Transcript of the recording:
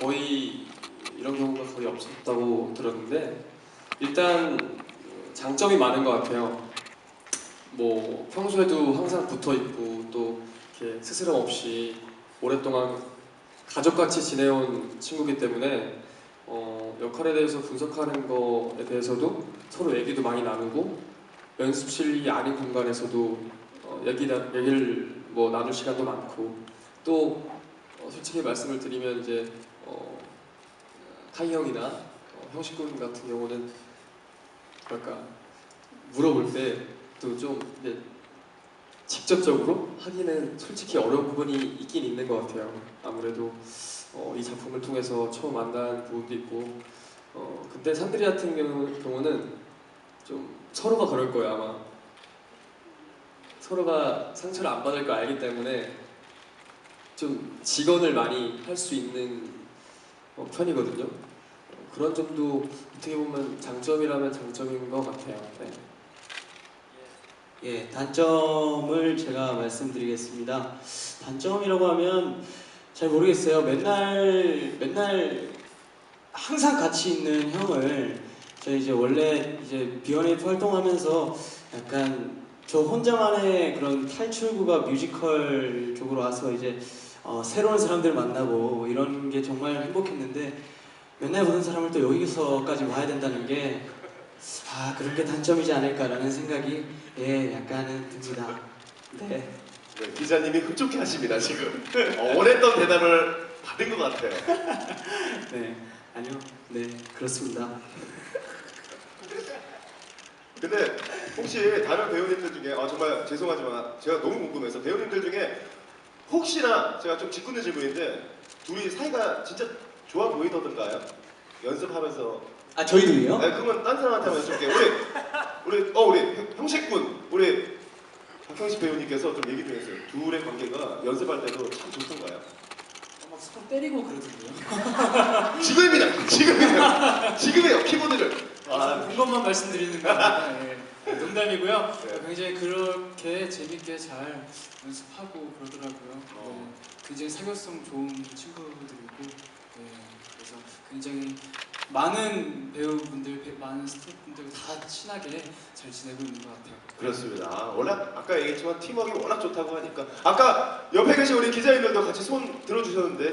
거의 이런 경우가 거의 없었다고 들었는데 일단 장점이 많은 것 같아요. 뭐 평소에도 항상 붙어 있고 또 이렇게 스스럼 없이 오랫동안 가족같이 지내온 친구기 때문에 어, 역할에 대해서 분석하는 거에 대해서도 서로 얘기도 많이 나누고 연습실이 아닌 공간에서도 어, 얘기 얘기를 뭐 나눌 시간도 많고 또 어, 솔직히 말씀을 드리면 이제 어, 타이 형이나 어, 형식군 같은 경우는 뭐랄까 물어볼 때 또좀 직접적으로 하기는 솔직히 어려운 부분이 있긴 있는 것 같아요. 아무래도 어, 이 작품을 통해서 처음 만난 부분도 있고 어, 그때 산들이 같은 경우- 경우 는 좀 서로가 그럴 거예요 아마 서로가 상처를 안 받을 걸 알기 때문에 좀 직언을 많이 할 수 있는 어, 편이거든요. 어, 그런 점도 어떻게 보면 장점이라면 장점인 것 같아요. 네. 예, 단점을 제가 말씀드리겠습니다. 단점이라고 하면 잘 모르겠어요. 맨날 맨날 항상 같이 있는 형을 저희 이제 원래 이제 비원에이프 활동하면서 약간 저 혼자만의 그런 탈출구가 뮤지컬 쪽으로 와서 이제 어, 새로운 사람들 만나고 이런 게 정말 행복했는데 맨날 보는 사람을 또 여기서까지 와야 된다는 게 아, 그런 게 단점이지 않을까라는 생각이 예, 약간은 듭니다. 네. 네, 기자님이 흡족해 하십니다 지금 어, 원했던 대답을 받은 것 같아요 네. 아니요. 네, 그렇습니다. 근데 혹시 다른 배우님들 중에 아 정말 죄송하지만 제가 너무 궁금해서 배우님들 중에 혹시나 제가 좀 짓궂은 질문인데 둘이 사이가 진짜 좋아 보이더던가요? 연습하면서 아, 저희도요? 네, 그러면 딴 사람한테 한번 여쭤볼게요 우리 우리 어 우리 형- 형식군 우리 박형식 배우님께서 좀 얘기 좀 해주세요 둘의 관계가 연습할 때도 참 좋던가요? 막손 때리고 그러던데요. 지금입니다 지금이에요 지금이에요 키보드를 아, 본 것만 말씀드리는 겁니다. 예. 네, 농담이고요. 네. 굉장히 그렇게 재밌게 잘 연습하고 그러더라고요. 어. 네, 굉장히 사교성 좋은 친구들이고, 네, 그래서 굉장히 많은 배우분들, 배- 많은 스태프분들 다 친하게 잘 지내고 있는 것 같아요. 그렇습니다. 아, 워낙 아까 얘기했지만 팀워크가 워낙 좋다고 하니까 아까 옆에 계신 우리 기자님들도 같이 손 들어주셨는데